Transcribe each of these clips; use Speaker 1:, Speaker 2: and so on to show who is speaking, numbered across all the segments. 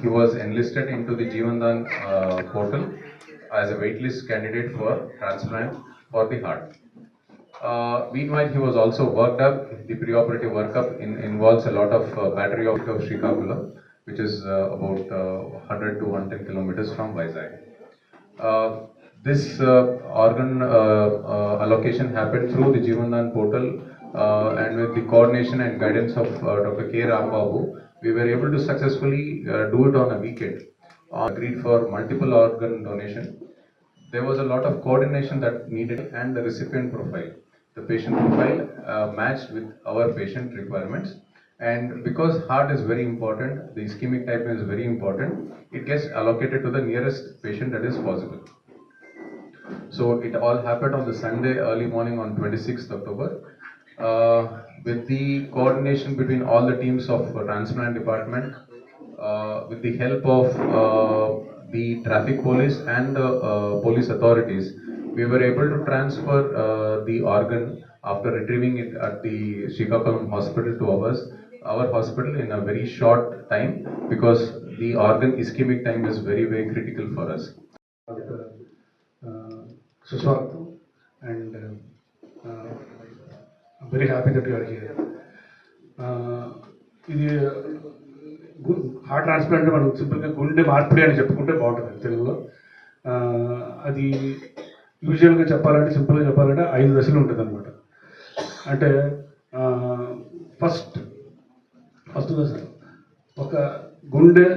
Speaker 1: He was enlisted into the Jeevandan uh, portal as a waitlist candidate for transplant for the heart. Uh, meanwhile, he was also worked up. The preoperative workup in, involves a lot of uh, battery of of Srikakulam, which is uh, about uh, 100 to 110 kilometers from Vizag. Uh, this uh, organ uh, uh, allocation happened through the Jeevandan portal uh, and with the coordination and guidance of uh, Dr. K. Rambabu, we were able to successfully uh, do it on a weekend. Uh, agreed for multiple organ donation. There was a lot of coordination that needed and the recipient profile. The patient profile uh, matched with our patient requirements. And because heart is very important, the ischemic type is very important, it gets allocated to the nearest patient that is possible. So it all happened on the Sunday early morning on 26th October uh, with the coordination between all the teams of transplant department, uh, with the help of uh, the traffic police and the uh, police authorities, we were able to transfer uh, the organ after retrieving it at the Srikakulam hospital to ours, our hospital in a very short time because the organ ischemic time is very, very critical for us.
Speaker 2: Suswartham and uh, very happy that you're here ఇది heart transplant మనం సింపుల్గా గుండె మార్పిడి అని చెప్పుకుంటే బాగుంటుంది తెలుగులో. అది యూజువల్గా చెప్పాలంటే సింపుల్గా చెప్పాలంటే ఐదు దశలు ఉంటుంది అనమాట అంటే ఫస్ట్ ఫస్ట్ దశ ఒక గుండె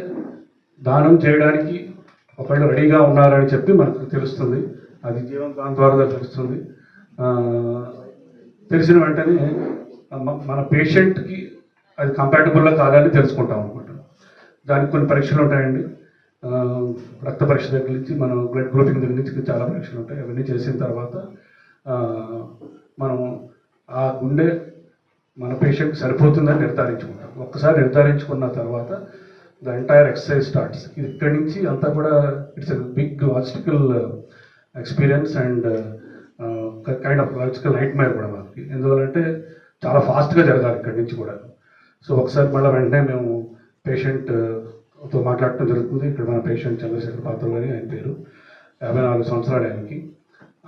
Speaker 2: దానం చేయడానికి ఒకళ్ళు రెడీగా ఉన్నారని చెప్పి మనకు తెలుస్తుంది. అది జీవన్ దాని ద్వారా తెలుస్తుంది. తెలిసిన వెంటనే మన పేషెంట్కి అది కంపాటబుల్గా కాదని తెలుసుకుంటాం అనమాట దానికి కొన్ని పరీక్షలు ఉంటాయండి. రక్త పరీక్ష దగ్గర నుంచి మనం బ్లడ్ గ్రూపింగ్ దగ్గర నుంచి చాలా పరీక్షలు ఉంటాయి. అవన్నీ చేసిన తర్వాత మనం ఆ గుండె మన పేషెంట్ సరిపోతుందని నిర్ధారించుకుంటాం. ఒక్కసారి నిర్ధారించుకున్న తర్వాత ద ఎంటైర్ ఎక్సర్సైజ్ స్టార్ట్స్. ఇక్కడి నుంచి అంతా కూడా it's a big historical experience and kind of logical nightmare కూడా మనకి. ఎందువల్లంటే చాలా ఫాస్ట్గా జరగాలి ఇక్కడి నుంచి కూడా. సో ఒకసారి మళ్ళీ వెంటనే మేము పేషెంట్తో uh, మాట్లాడటం జరుగుతుంది. ఇక్కడ మన పేషెంట్ చంద్రశేఖర్ పాత్ర అని ఆయన పేరు. యాభై నాలుగు సంవత్సరాలు ఆయనకి.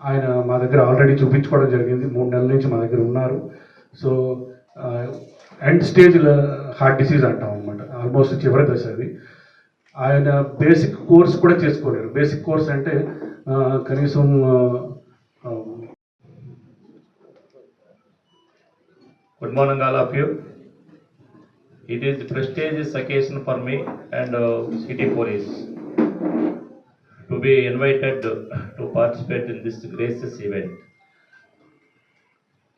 Speaker 2: ఆయన మా దగ్గర ఆల్రెడీ చూపించుకోవడం జరిగింది. మూడు నెలల నుంచి మా దగ్గర ఉన్నారు. So end stage heart disease అంటాం అనమాట ఆల్మోస్ట్ చివరి దశ అది. ఆయన బేసిక్ కోర్స్ కూడా చేసుకోలేరు. బేసిక్ కోర్స్ అంటే uh, కనీసం uh, ఆ, ఆ,
Speaker 3: Good morning, all of you. It is a prestigious occasion for me and uh, city police to be invited to participate in this gracious event.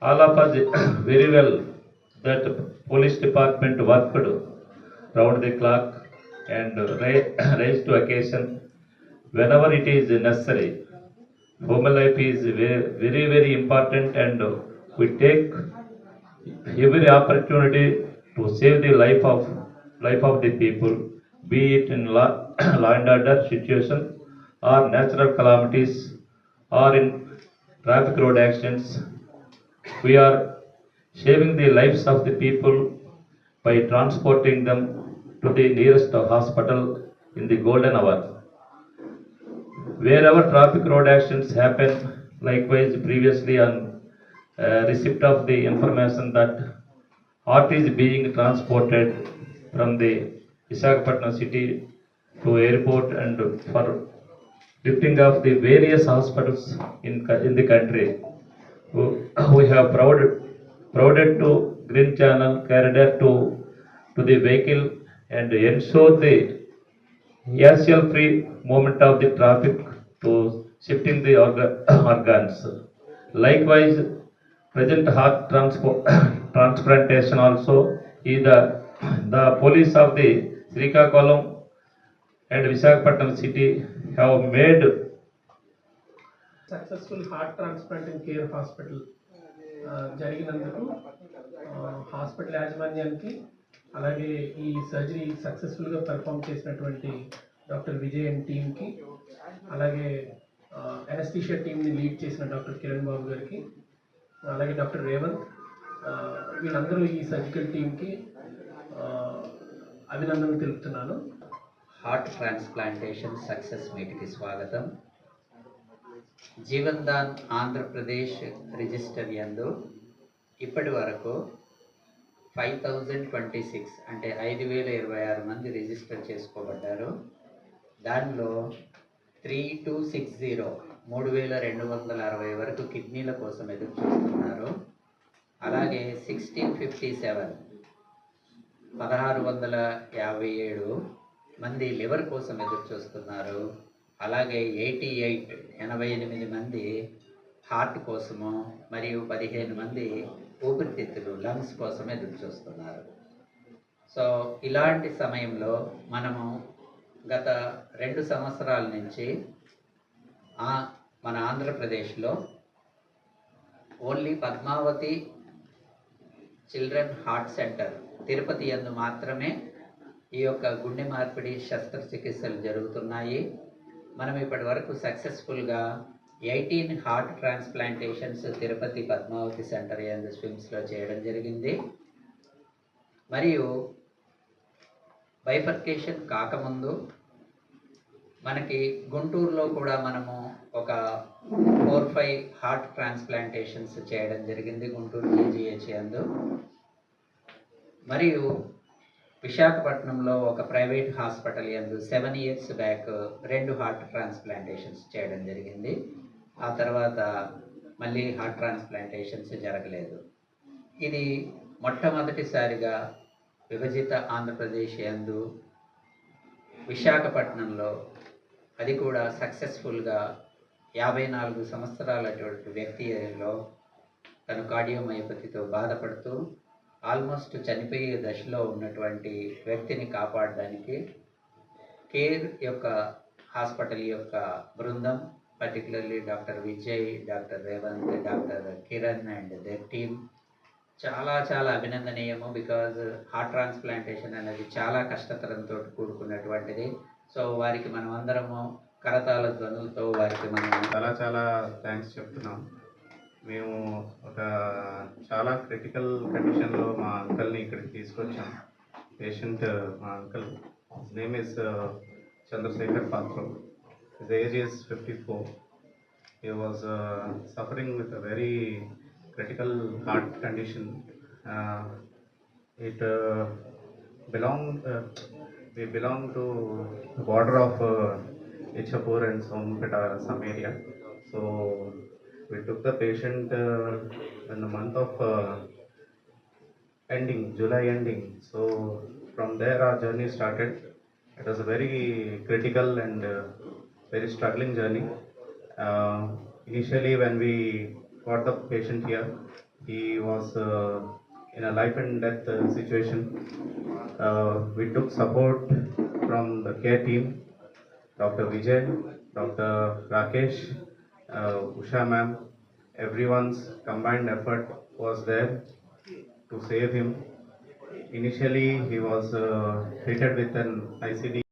Speaker 3: All of us very well that police department worked round the clock and ri- rise to occasion whenever it is necessary. Human life is very, very, very important and we take every opportunity to save the life of life of the people, be it in law, law and order situation or natural calamities or in traffic road accidents. We are saving the lives of the people by transporting them to the nearest hospital in the golden hour. Wherever traffic road accidents happen, likewise previously on receipt of the information that heart is being transported from the Visakhapatnam city to airport and for lifting of the various hospitals in, in the country. We- have provided, prouded to green channel corridor to, to the vehicle and ensure the ASL free movement of the traffic to shifting the orga- organs. Likewise, present heart transport, transplantation also. Is the, the police of the Srikakulam and Visakhapatnam city have made
Speaker 4: successful heart transplanting care hospital జరిగినందుకు uh, hospital యాజమాన్యానికి అలాగే ఈ surgery సక్సెస్ఫుల్గా perform చేసినటువంటి doctor Vijay and టీమ్కి అలాగే anaesthesia టీమ్ని lead చేసిన doctor Kiran బాబు గారికి అలాగే డాక్టర్ రేవంత్ వీళ్ళందరూ ఈ సర్జికల్ టీమ్కి అభినందనలు తెలుపుతున్నాను.
Speaker 5: హార్ట్ ట్రాన్స్ప్లాంటేషన్ సక్సెస్ మీట్కి స్వాగతం. జీవన్ దాన్ ఆంధ్రప్రదేశ్ రిజిస్టర్ యందు ఇప్పటి వరకు ఫైవ్ థౌజండ్ ట్వంటీ సిక్స్ అంటే ఐదు వేల ఇరవై ఆరు మంది రిజిస్టర్ చేసుకోబడ్డారు. దానిలో త్రీ టూ సిక్స్ జీరో మూడు వేల రెండు వందల అరవై వరకు కిడ్నీల కోసం ఎదురు చూస్తున్నారు. అలాగే సిక్స్టీన్ ఫిఫ్టీ సెవెన్ పదహారు వందల యాభై ఏడు మంది లివర్ కోసం ఎదురు చూస్తున్నారు. అలాగే ఎయిటీ ఎయిట్ ఎనభై ఎనిమిది మంది హార్ట్ కోసము మరియు పదిహేను మంది ఊపిరితిత్తులు లంగ్స్ కోసం ఎదురు చూస్తున్నారు. సో ఇలాంటి సమయంలో మనము గత రెండు సంవత్సరాల నుంచి మన ఆంధ్రప్రదేశ్లో only Padmavathi children heart centre Tirupati యందు మాత్రమే ఈ యొక్క గుండె మార్పిడి శస్త్రచికిత్సలు జరుగుతున్నాయి. మనం ఇప్పటి వరకు సక్సెస్ఫుల్గా eighteen heart transplantations Tirupati Padmavathi centre యందు స్విమ్స్లో చేయడం జరిగింది. మరియు బైఫర్కేషన్ కాకముందు మనకి గుంటూరులో కూడా మనము ఒక ఫోర్ ఫైవ్ హార్ట్ ట్రాన్స్ప్లాంటేషన్స్ చేయడం జరిగింది గుంటూరు జీజీహెచ్ యందు మరియు విశాఖపట్నంలో ఒక ప్రైవేట్ హాస్పిటల్ యందు సెవెన్ ఇయర్స్ బ్యాక్ రెండు హార్ట్ ట్రాన్స్ప్లాంటేషన్స్ చేయడం జరిగింది. ఆ తర్వాత మళ్ళీ హార్ట్ ట్రాన్స్ప్లాంటేషన్స్ జరగలేదు. ఇది మొట్టమొదటిసారిగా విభజిత ఆంధ్రప్రదేశ్ యందు విశాఖపట్నంలో అది కూడా సక్సెస్ఫుల్గా యాభై నాలుగు సంవత్సరాలటువంటి వ్యక్తిలో తను కార్డియోమయోపతితో బాధపడుతూ ఆల్మోస్ట్ చనిపోయే దశలో ఉన్నటువంటి వ్యక్తిని కాపాడడానికి కేర్ యొక్క హాస్పిటల్ యొక్క బృందం particularly doctor Vijay doctor Revanth doctor Kiran and their team చాలా చాలా అభినందనీయము బికాజ్ హార్ట్ ట్రాన్స్ప్లాంటేషన్ అనేది చాలా కష్టతరంతో కూడుకున్నటువంటిది. సో వారికి మనం అందరము కరతాల ధ్వనులతో వారికి మనం
Speaker 6: చాలా చాలా థ్యాంక్స్ చెప్తున్నాం. మేము ఒక చాలా క్రిటికల్ కండిషన్లో మా అంకల్ని ఇక్కడికి తీసుకొచ్చాం. పేషెంట్ మా uncle name is Chandrasekhar Patra his age is fifty four he was suffering with suffering very critical heart condition it belong We belong to the border of uh, Ichapur and Sompeta, some area. So we took the patient uh, in the month of uh, ending, July ending. So from there our journey started. It was a very critical and uh, very struggling journey. Uh, initially, when we got the patient here, he was uh, in a life and death uh, situation. Uh, we took support from the care team, Dr. Vijay, Dr. Rakesh, uh, Usha ma'am. Everyone's combined effort was there to save him. Initially, he was uh, treated with an ICD